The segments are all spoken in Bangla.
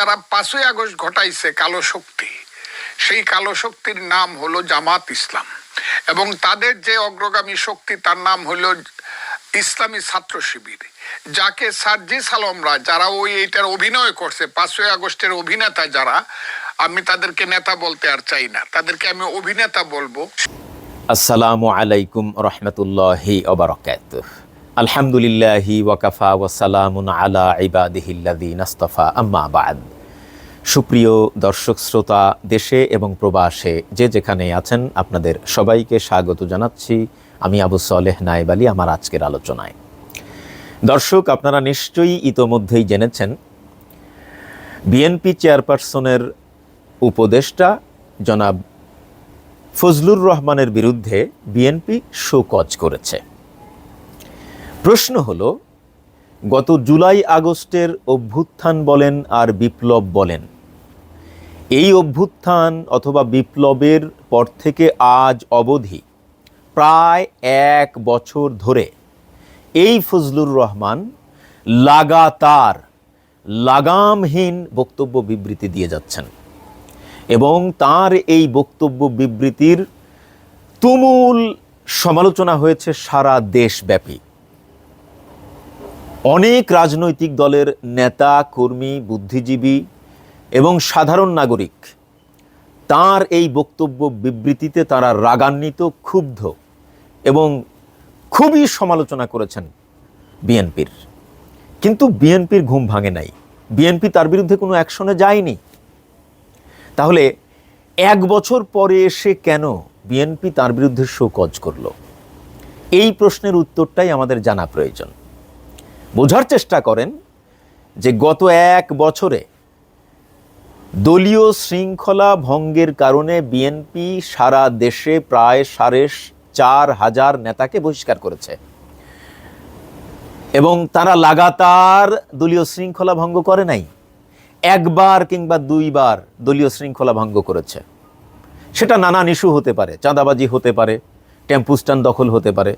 যারা পাঁচই আগস্ট ঘটাইছে কালো শক্তি, সেই কালো শক্তির নাম হলো জামাত ইসলাম। এবং তাদের যে অগ্রগামী শক্তি, তার নাম হলো ইসলামী ছাত্র শিবির, যাকে সার্জি সালমরা যারা ওই এইটার অভিনয় করছে, পাঁচই আগস্টের অভিনেতা যারা, আমি তাদেরকে নেতা বলতে আর চাই না, তাদেরকে আমি অভিনেতা বলব। আসসালামু আলাইকুম রহমতুল্লাহি ওবরাকাত। আলহামদুলিল্লাহি ওয়াকাফা ওয়াসালামুন আলা ইবাদিহিল্লাদিন আস্তফা, আম্মা বাদ। সুপ্রিয় দর্শক শ্রোতা, দেশে এবং প্রবাসে যে যেখানে আছেন, আপনাদের সবাইকে স্বাগত জানাচ্ছি আমি আবু সলেহ নায়েব আলী, আমার আজকের আলোচনায়। দর্শক, আপনারা নিশ্চয়ই ইতোমধ্যেই জেনেছেন, বিএনপি চেয়ারপারসনের উপদেষ্টা জনাব ফজলুর রহমানের বিরুদ্ধে বিএনপি শোকজ করেছে। প্রশ্ন হলো, গত জুলাই আগস্টের অভ্যুত্থান বলেন আর বিপ্লব বলেন এই অভ্যুত্থান অথবা বিপ্লবের পর থেকে আজ অবধি প্রায় এক বছর ধরে এই ফজলুর রহমান লাগাতার, লাগামহীন বক্তব্য বিবৃতি দিয়ে যাচ্ছেন এবং তার এই বক্তব্য বিবৃতির তুমুল সমালোচনা হয়েছে সারা দেশব্যাপী। অনেক রাজনৈতিক দলের নেতা, কর্মী, বুদ্ধিজীবী এবং সাধারণ নাগরিক। তার এই বক্তব্য বিবৃতিতে তারা রাগান্বিত, ক্ষুব্ধ এবং খুবই সমালোচনা করেছেন বিএনপির। কিন্তু বিএনপির ঘুম ভাঙে নাই। বিএনপি তার বিরুদ্ধে কোনো অ্যাকশনে যায়নি। তাহলে এক বছর পরে এসে কেন বিএনপি তার বিরুদ্ধে শোকজ করল? এই প্রশ্নের উত্তরটাই আমাদের জানা প্রয়োজন। বোঝার চেষ্টা করেন যে গত এক বছরে দলীয় শৃঙ্খলা ভঙ্গের কারণে বিএনপি সারা দেশে প্রায় সাড়ে চার হাজার নেতাকে বহিষ্কার করেছে। এবং তারা লাগাতার দলীয় শৃঙ্খলা ভঙ্গ করে নাই। একবার কিংবা দুইবার দলীয় শৃঙ্খলা ভঙ্গ করেছে। সেটা নানান ইস্যু হতে পারে, চাঁদাবাজি হতে পারে, টেম্পু স্ট্যান্ড দখল হতে পারে,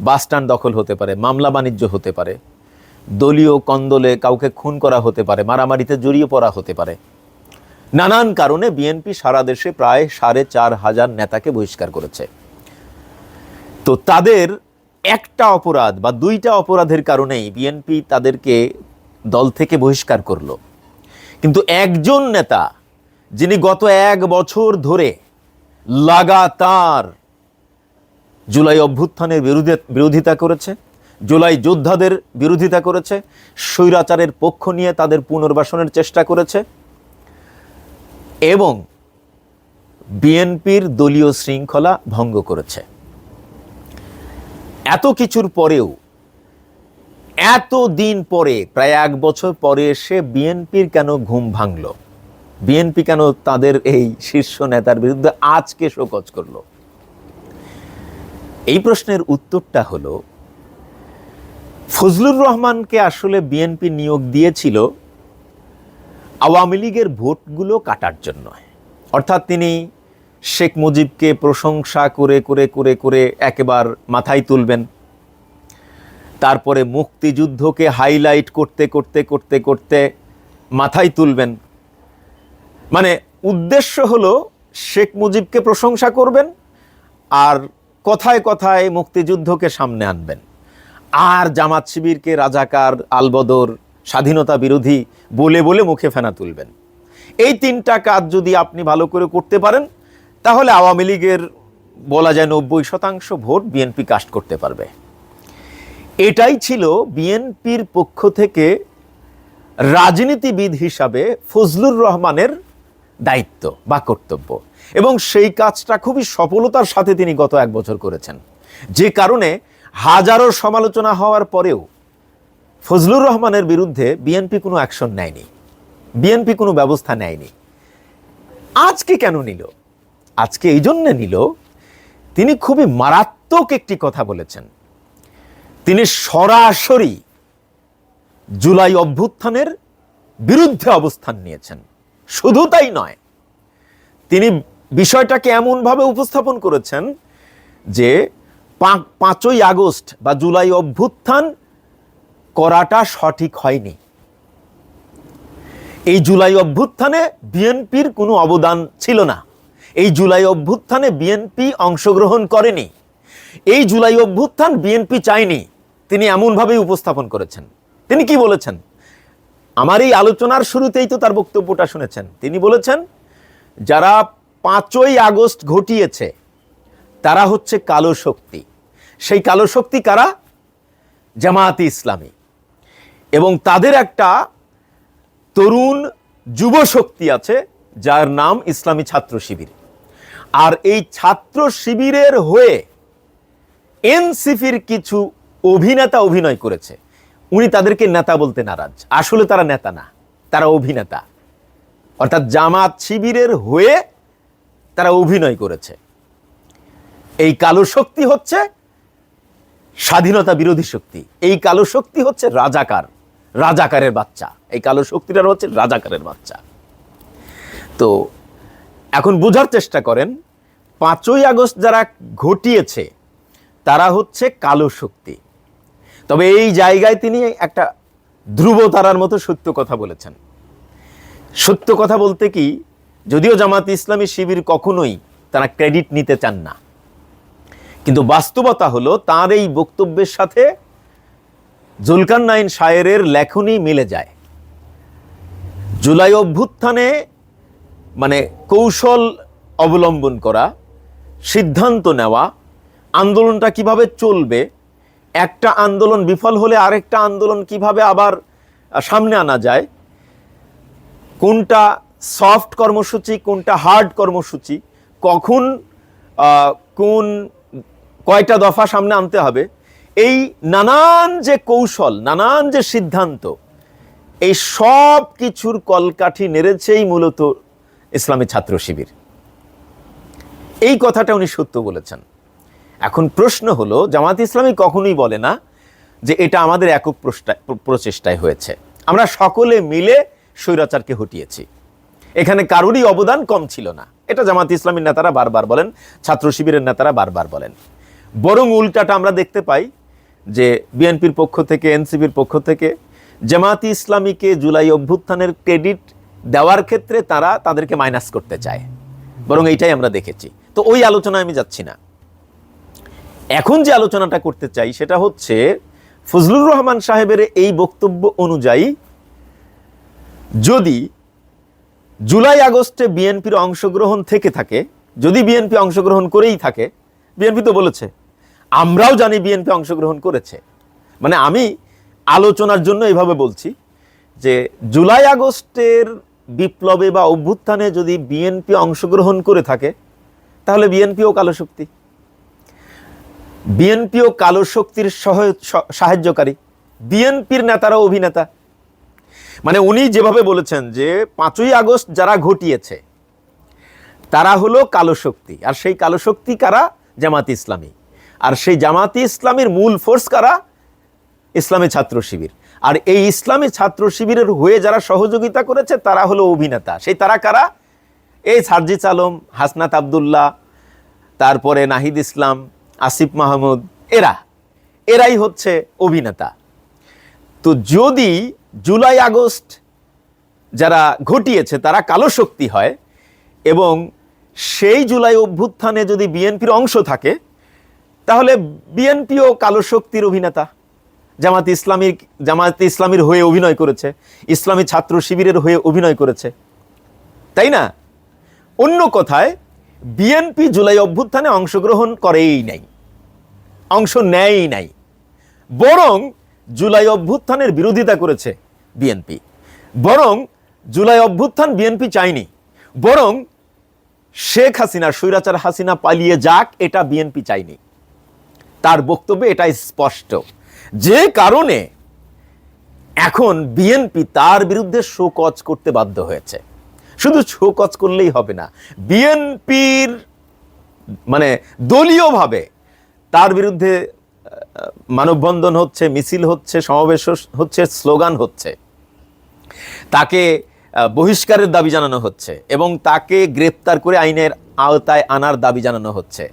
বাস স্ট্যান্ড দখল হতে পারে, মামলা বাণিজ্য হতে পারে, দলীয় কন্দলে কাউকে খুন করা হতে পারে, মারামারিতে জড়িয়ে পড়া হতে পারে। নানান কারণে বিএনপি সারা দেশে প্রায় সাড়ে চার হাজার নেতাকে বহিষ্কার করেছে। তো তাদের একটা অপরাধ বা দুইটা অপরাধের কারণেই বিএনপি তাদেরকে দল থেকে বহিষ্কার করল। কিন্তু একজন নেতা, যিনি গত এক বছর ধরে লাগাতার জুলাই অভ্যুত্থানের বিরোধী বিরোধিতা করেছে, জুলাই যোদ্ধাদের বিরোধিতা করেছে, স্বৈরাচারের পক্ষ নিয়ে তাদের পুনর্বাসনের চেষ্টা করেছে এবং বিএনপির দলীয় শৃঙ্খলা ভঙ্গ করেছে। এত কিছুর পরেও, এত দিন পরে, প্রায় এক বছর পরে এসে বিএনপির কেন ঘুম ভাঙল? বিএনপি কেন তাদের এই শীর্ষ নেতার বিরুদ্ধে আজকে শোকজ করল? এই প্রশ্নের উত্তরটা হলো, ফজলুর রহমানকে আসলে বিএনপি নিয়োগ দিয়েছিল আওয়ামী লীগের ভোটগুলো কাটার জন্য। অর্থাৎ তিনি শেখ মুজিবকে প্রশংসা করে করে করে করে একেবার মাথায় তুলবেন। তারপরে মুক্তিযুদ্ধকে হাইলাইট করতে করতে করতে করতে মাথায় তুলবেন। মানে উদ্দেশ্য হলো শেখ মুজিবকে প্রশংসা করবেন আর কথায় কথায় মুক্তিযুদ্ধকে সামনে আনবেন। আর জামাত শিবিরকে রাজাকার আলবদর স্বাধীনতা বিরোধী বলে বলে মুখে ফেনা তুলবেন। এই তিনটা কাজ যদি আপনি ভালো করে করতে পারেন, তাহলে আওয়ামী লীগের বলা যায় নব্বই শতাংশ ভোট বিএনপি কাস্ট করতে পারবে। এটাই ছিল বিএনপির পক্ষ থেকে রাজনীতিবিদ হিসাবে ফজলুর রহমানের দায়িত্ব বা কর্তব্য। এবং সেই কাজটা খুবই সফলতার সাথে তিনি গত এক বছর করেছেন। যে কারণে হাজারো সমালোচনা হওয়ার পরেও ফজলুর রহমানের বিরুদ্ধে বিএনপি কোনো অ্যাকশন নেয়নি। বিএনপি কোনো ব্যবস্থা নেয়নি। আজকে কেন নিল? আজকে এই জন্যে নিল, তিনি খুবই মারাত্মক একটি কথা বলেছেন। তিনি সরাসরি জুলাই অভ্যুত্থানের বিরুদ্ধে অবস্থান নিয়েছেন। শুধু তাই নয়, তিনি বিষয়টাকে এমনভাবে উপস্থাপন করেছেন যে পাঁচই আগস্ট বা জুলাই অভ্যুত্থান করাটা সঠিক হয়নি। এই জুলাই অভ্যুত্থানে বিএনপির কোনো অবদান ছিল না। এই জুলাই অভ্যুত্থানে বিএনপি অংশগ্রহণ করেনি। এই জুলাই অভ্যুত্থান বিএনপি চায়নি। তিনি এমনভাবেই উপস্থাপন করেছেন। তিনি কি বলেছেন? আমার এই আলোচনার শুরুতেই তো তার বক্তব্যটা শুনেছেন। তিনি বলেছেন, যারা পাঁচই আগস্ট ঘটিয়েছে, তারা হচ্ছে কালো শক্তি। সেই কালো শক্তি কারা? জামায়াতে ইসলামী। এবং তাদের একটা তরুণ যুব শক্তি আছে, যার নাম ইসলামী ছাত্র শিবির। আর এই ছাত্র শিবিরের হয়ে এনসিপির কিছু অভিনেতা অভিনয় করেছে। উনি তাদেরকে নেতা বলতে নারাজ। আসলে তারা নেতা না, তারা অভিনেতা। অর্থাৎ জামাত শিবিরের হয়ে তারা অভিনয় করেছে। এই কালো শক্তি হচ্ছে স্বাধীনতা বিরোধী শক্তি। এই কালো শক্তি হচ্ছে রাজাকার। রাজাকারের বাচ্চা। এই কালো শক্তিটার হচ্ছে রাজাকারের বাচ্চা। তো এখন বোঝার চেষ্টা করেন, পাঁচই আগস্ট যারা ঘটিয়েছে, তারা হচ্ছে কালো শক্তি। তবে এই জায়গায় তিনি একটা ধ্রুব তারার মতো সত্য কথা বলেছেন। সত্য কথা বলতে কি, যদিও জামাত ইসলামী শিবির কখনোই তারা ক্রেডিট নিতে চান না। কিন্তু বাস্তবতা হলো, তার এই বক্তব্যের সাথে জুলকান নাইন শায়েরের লেখনী মিলে যায়। জুলাই অভ্যুত্থানে মানে কৌশল অবলম্বন করা, সিদ্ধান্ত নেওয়া, আন্দোলনটা কীভাবে চলবে, একটা আন্দোলন বিফল হলে আরেকটা আন্দোলন কীভাবে আবার সামনে আনা যায়, কোনটা সফট কর্মসূচি, কোনটা হার্ড কর্মসূচি, কখন কোন কয়টা দফা সামনে আনতে হবে এই নানান যে কৌশল, নানান যে সিদ্ধান্ত, এই সব কিছুর কলকাঠি নেড়েছেই মূলত ইসলামী ছাত্র শিবির। এই কথাটা উনি সত্য বলেছেন। এখন প্রশ্ন হলো জামাত ইসলামী কখনোই বলে না যে এটা আমাদের একক প্রচেষ্টায় হয়েছে। আমরা সকলে মিলে স্বৈরাচারকে হটিয়েছি। এখানে কারোরই অবদান কম ছিল না। এটা জামাত ইসলামীর নেতারা বারবার বলেন, ছাত্র শিবিরের নেতারা বারবার বলেন। বরং উল্টাটা আমরা দেখতে পাই যে বিএনপির পক্ষ থেকে, এনসিপির পক্ষ থেকে জামাতি ইসলামীকে জুলাই অভ্যুত্থানের ক্রেডিট দেওয়ার ক্ষেত্রে তারা তাদেরকে মাইনাস করতে চায়। বরং এইটাই আমরা দেখেছি। তো ওই আলোচনায় আমি যাচ্ছি না। এখন যে আলোচনাটা করতে চাই সেটা হচ্ছে ফজলুর রহমান সাহেবের এই বক্তব্য অনুযায়ী যদি জুলাই আগস্টে বিএনপির অংশগ্রহণ থেকে থাকে, যদি বিএনপি অংশগ্রহণ করেই থাকে, বিএনপি তো বলেছে আমরাও জানি বিএনপি অংশগ্রহণ করেছে। মানে আমি আলোচনার জন্য এইভাবে বলছি যে জুলাই আগস্টের বিপ্লবে বা অভ্যুত্থানে যদি বিএনপি অংশগ্রহণ করে থাকে, তাহলে বিএনপিও কালো শক্তি। বিএনপিও কালো শক্তির সহায়- সাহায্যকারী। বিএনপির নেতারা অভিনেতা। মানে উনি যেভাবে বলেছেন যে পাঁচই আগস্ট যারা ঘটিয়েছে, তারা হলো কালো শক্তি। আর সেই কালো শক্তি কারা? জামাত ইসলামী। আর সেই জামাতি ইসলামের মূল ফোর্স কারা? ইসলামী ছাত্র শিবির। আর এই ইসলামী ছাত্র শিবিরের হয়ে যারা সহযোগিতা করেছে, তারা হলো অভিনেতা। সেই তারা কারা? এই সার্জিস আলম, হাসনাত আবদুল্লাহ, তারপরে নাহিদ ইসলাম, আসিফ মাহমুদ, এরা। এরাই হচ্ছে অভিনেতা। তো যদি জুলাই আগস্ট যারা ঘটিয়েছে, তারা কালো শক্তি হয় এবং সেই জুলাই অভ্যুত্থানে যদি বিএনপির অংশ থাকে তাহলে বিএনপিও কালো শক্তির অভিনেতা জামাত ইসলামীর জামাত ইসলামীর হয়ে অভিনয় করেছে, ইসলামী ছাত্র শিবিরের হয়ে অভিনয় করেছে। তাই না? অন্য কথায় বিএনপি জুলাই অভ্যুত্থানে অংশগ্রহণ করেই নাই। অংশ নেয়ই নাই। বরং জুলাই অভ্যুত্থানের বিরোধিতা করেছে বিএনপি বরং জুলাই অভ্যুত্থান বিএনপি চায়নি। বরং শেখ হাসিনা, স্বৈরাচার হাসিনা পালিয়ে যাক, এটা বিএনপি চায়নি। তার বক্তব্যে এটাই স্পষ্ট। যে কারণে এখন বিএনপি তার বিরুদ্ধে শোকজ করতে বাধ্য হয়েছে। শুধু শোকজ করলেই হবে না বিএনপির মানে দলীয়ভাবে তার বিরুদ্ধে মানববন্ধন হচ্ছে, মিছিল হচ্ছে, সমাবেশ হচ্ছে, স্লোগান হচ্ছে। তাকে বহিষ্কারের দাবি জানানো হচ্ছে এবং তাকে গ্রেপ্তার করে আইনের আওতায় আনার দাবি জানানো হচ্ছে।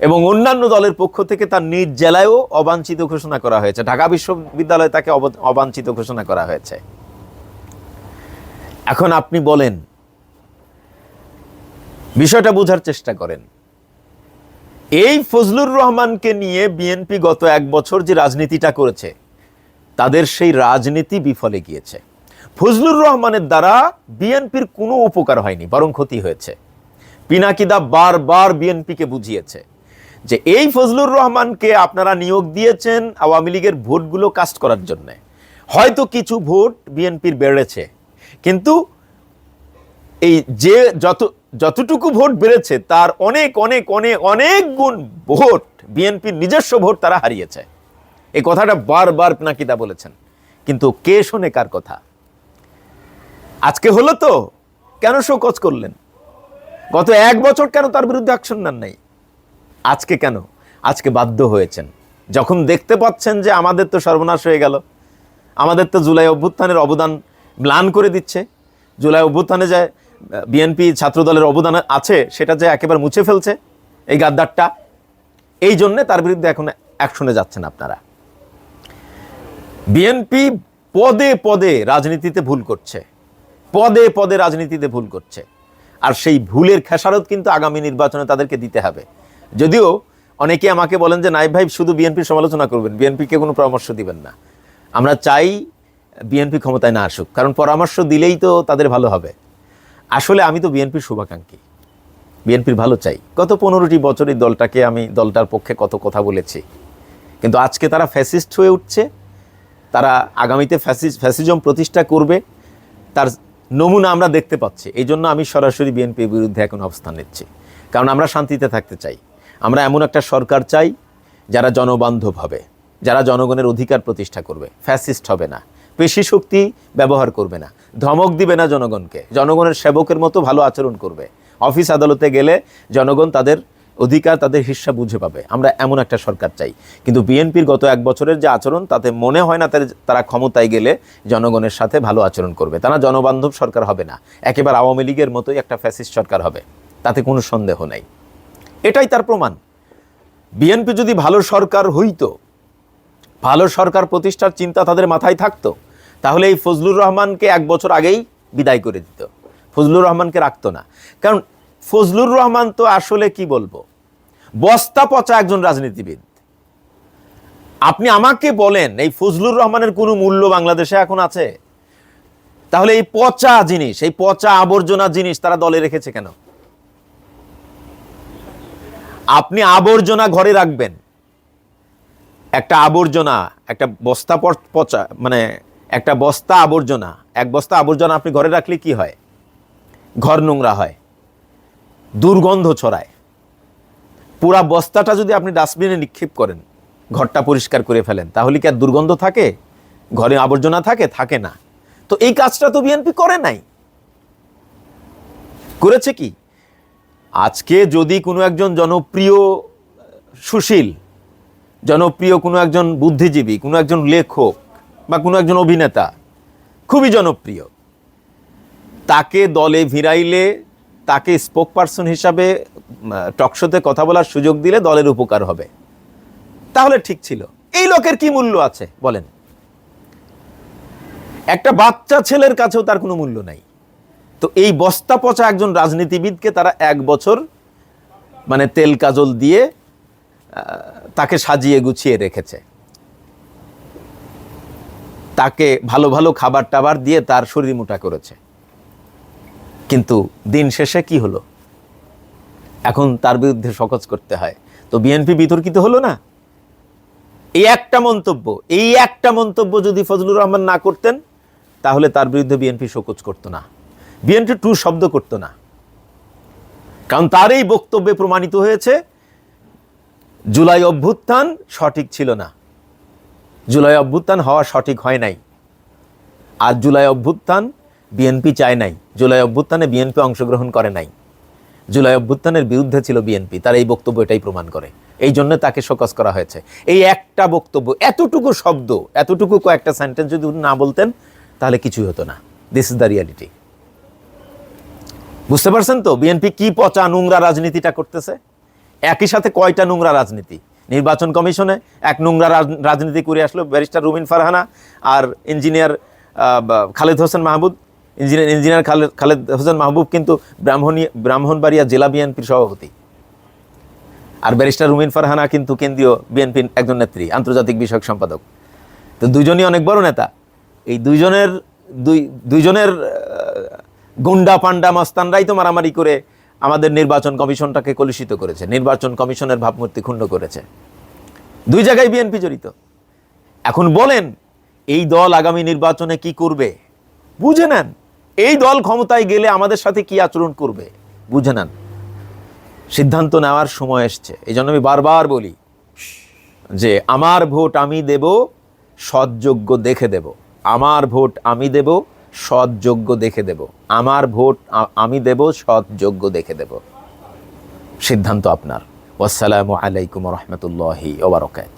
এবং অন্যান্য দলের পক্ষ থেকে তার নিজ জেলায়ও অবাঞ্ছিত ঘোষণা করা হয়েছে। ঢাকা বিশ্ববিদ্যালয়ে তাকে অবাঞ্ছিত ঘোষণা করা হয়েছে। এখন আপনি বলেন, বিষয়টা বোঝার চেষ্টা করেন। এই ফজলুর রহমানকে নিয়ে বিএনপি গত এক বছর যে রাজনীতিটা করেছে, তাদের সেই রাজনীতি বিফলে গিয়েছে। ফজলুর রহমানের দ্বারা বিএনপির কোনো উপকার হয়নি, বরং ক্ষতি হয়েছে। পিনাকিদা বারবার বিএনপিকে বুঝিয়েছে। যে এই ফজলুর রহমানকে আপনারা নিয়োগ দিয়েছেন আওয়ামী লীগের ভোটগুলো কাস্ট করার জন্য। হয়তো কিছু ভোট বিএনপির বেড়েছে, কিন্তু এই যে যত, যতটুকু ভোট বেড়েছে তার অনেক অনেক অনেক অনেক গুণ ভোট বিএনপির নিজস্ব ভোট তারা হারিয়েছে। এই কথাটা বারবার পিনাকিদা বলেছেন। কিন্তু কে শোনে কার কথা? আজকে হলো তো? কেন শোকজ করলেন? গত এক বছর কেন তার বিরুদ্ধে অ্যাকশন নেন নাই? আজকে কেন? আজকে বাধ্য হয়েছেন। যখন দেখতে পাচ্ছেন যে আমাদের তো সর্বনাশ হয়ে গেল, আমাদের তো জুলাই অভ্যুত্থানের অবদান ম্লান করে দিচ্ছে, জুলাই অভ্যুত্থানে যে বিএনপি ছাত্রদলের অবদান আছে, সেটা যে একেবারে মুছে ফেলছে এই গাদ্দারটা, এই জন্যে তার বিরুদ্ধে এখন অ্যাকশনে যাচ্ছেন আপনারা। বিএনপি পদে পদে রাজনীতিতে ভুল করছে, পদে পদে রাজনীতিতে ভুল করছে, আর সেই ভুলের খেসারত কিন্তু আগামী নির্বাচনে তাদেরকে দিতে হবে। যদিও অনেকে আমাকে বলেন যে, নাইব ভাই, শুধু বিএনপির সমালোচনা করবেন। বিএনপিকে কোনো পরামর্শ দিবেন না। আমরা চাই বিএনপি ক্ষমতায় না আসুক, কারণ পরামর্শ দিলেই তো তাদের ভালো হবে। আসলে আমি তো বিএনপির শুভাকাঙ্ক্ষী। বিএনপির ভালো চাই। গত পনেরোটি বছর এই দলটাকে আমি, দলটার পক্ষে কত কথা বলেছি। কিন্তু আজকে তারা ফ্যাসিস্ট হয়ে উঠছে। তারা আগামীতে ফ্যাসিস, ফ্যাসিজম প্রতিষ্ঠা করবে। তার নমুনা আমরা দেখতে পাচ্ছি। এই জন্য আমি সরাসরি বিএনপির বিরুদ্ধে এখন অবস্থান নিচ্ছি। কারণ আমরা শান্তিতে থাকতে চাই। আমরা এমন একটা সরকার চাই যারা জনবান্ধব হবে, যারা জনগণের অধিকার প্রতিষ্ঠা করবে। ফ্যাসিস্ট হবে না, পেশি শক্তি ব্যবহার করবে না, ধমক দিবে না জনগণকে, জনগণের সেবকের মতো ভালো আচরণ করবে। অফিস আদালতে গেলে জনগণ তাদের অধিকার, তাদের হিস্সা বুঝে পাবে। আমরা এমন একটা সরকার চাই। কিন্তু বিএনপির গত এক বছরের যে আচরণ, তাতে মনে হয় না তারা ক্ষমতায় গেলে জনগণের সাথে ভালো আচরণ করবে। তারা জনবান্ধব সরকার হবে না। একেবারে আওয়ামী লীগের মতোই একটা ফ্যাসিস্ট সরকার হবে। তাতে কোনো সন্দেহ নাই। এটাই তার প্রমাণ। বিএনপি যদি ভালো সরকার হইতো, ভালো সরকার প্রতিষ্ঠার চিন্তা তাদের মাথায় থাকতো, তাহলে এই ফজলুর রহমানকে এক বছর আগেই বিদায় করে দিত। ফজলুর রহমানকে রাখতো না। কারণ ফজলুর রহমান তো আসলে কি বলব? বস্তা পচা একজন রাজনীতিবিদ। আপনি আমাকে বলেন, এই ফজলুর রহমানের কোনো মূল্য বাংলাদেশে এখন আছে? তাহলে এই পচা জিনিস, এই পচা আবর্জনা জিনিস তারা দলে রেখেছে কেন? আপনি আবর্জনা ঘরে রাখবেন। একটা আবর্জনা, একটা বস্তা পচ- মানে একটা বস্তা আবর্জনা, এক বস্তা আবর্জনা আপনি ঘরে রাখলে কি হয়? ঘর নোংরা হয়, দুর্গন্ধ ছড়ায়। পুরা বস্তাটা যদি আপনি ডাস্টবিনে নিক্ষেপ করেন, ঘরটা পরিষ্কার করে ফেলেন, তাহলে কি আর দুর্গন্ধ থাকে? ঘরে আবর্জনা থাকে? থাকে না। তো এই কাজটা তো বিএনপি করে নাই। করেছে কি? আজকে যদি কোনো একজন জনপ্রিয় সুশীল, জনপ্রিয় কোনো একজন বুদ্ধিজীবী, কোনো একজন লেখক বা কোনো একজন অভিনেতা, খুবই জনপ্রিয়, তাকে দলে ভিড়াইলে, তাকে স্পোক পার্সন হিসাবে টকশোতে কথা বলার সুযোগ দিলে দলের উপকার হবে। তাহলে ঠিক ছিল। এই লোকের কি মূল্য আছে? বলেন। একটা বাচ্চা ছেলের কাছেও তার কোনো মূল্য নাই। তো এই বস্তা পচা একজন রাজনীতিবিদকে তারা এক বছর মানে তেল কাজল দিয়ে তাকে সাজিয়ে গুছিয়ে রেখেছে। তাকে ভালো ভালো খাবার টাবার দিয়ে তার শরীর মোটা করেছে। কিন্তু দিন শেষে কি হলো? এখন তার বিরুদ্ধে সকজ করতে হয়। তো বিএনপি বিতর্কিত হলো না? এই একটা মন্তব্য, এই একটা মন্তব্য যদি ফজলুর রহমান না করতেন, তাহলে তার বিরুদ্ধে বিএনপি শোকজ করতো না। বিএনপি টু শব্দ করতো না। কারণ তার এই বক্তব্যে প্রমাণিত হয়েছে, জুলাই অভ্যুত্থান সঠিক ছিল না। জুলাই অভ্যুত্থান হওয়া সঠিক হয় নাই। আর জুলাই অভ্যুত্থান বিএনপি চায় নাই। জুলাই অভ্যুত্থানে বিএনপি অংশগ্রহণ করে নাই। জুলাই অভ্যুত্থানের বিরুদ্ধে ছিল বিএনপি, তার এই বক্তব্য এটাই প্রমাণ করে। এই জন্য তাকে শোকজ করা হয়েছে। এই একটা বক্তব্য, এতটুকু শব্দ, এতটুকু কয়েকটা সেন্টেন্স যদি না বলতেন, তাহলে কিছুই হতো না। দিস ইজ দ্য রিয়ালিটি বুঝতে পারছেন তো? বিএনপি কি পচা নোংরা রাজনীতিটা করতেছে? একই সাথে কয়টা নোংরা রাজনীতি? নির্বাচন কমিশনে এক নোংরা রাজনীতি করে আসলো ব্যারিস্টার রুমিন ফারহানা আর engineer Khaled Hossain Mahbub engineer engineer Khaled Khaled Hossain Mahbub কিন্তু ব্রাহ্মণী, ব্রাহ্মণবাড়িয়া জেলা বিএনপির সভাপতি। আর ব্যারিস্টার রুমিন ফারহানা কিন্তু কেন্দ্রীয় বিএনপির একজন নেত্রী, আন্তর্জাতিক বিষয়ক সম্পাদক। তো দুজনই অনেক বড় নেতা। এই দুইজনের, দুই, দুইজনের গুন্ডা পান্ডা মস্তানরাই তো মারামারি করে আমাদের নির্বাচন কমিশনটাকে কলুষিত করেছে, নির্বাচন কমিশনের ভাবমূর্তি ক্ষুণ্ণ করেছে। দুই জায়গায় বিএনপি জড়িত। এখন বলেন, এই দল আগামী নির্বাচনে কি করবে? বুঝে নেন, এই দল ক্ষমতায় গেলে আমাদের সাথে কি আচরণ করবে? বুঝে নেন। সিদ্ধান্ত নেওয়ার সময় এসছে। এই জন্য আমি বারবার বলি যে, আমার ভোট আমি দেব, সৎযোগ্য দেখে দেব। আমার ভোট আমি দেব সৎযোগ্য দেখে দেব। আমার ভোট আমি দেব, সৎযোগ্য দেখে দেব। সিদ্ধান্ত আপনার। আসসালামু আলাইকুম রহমতুল্লাহি ওবরকাত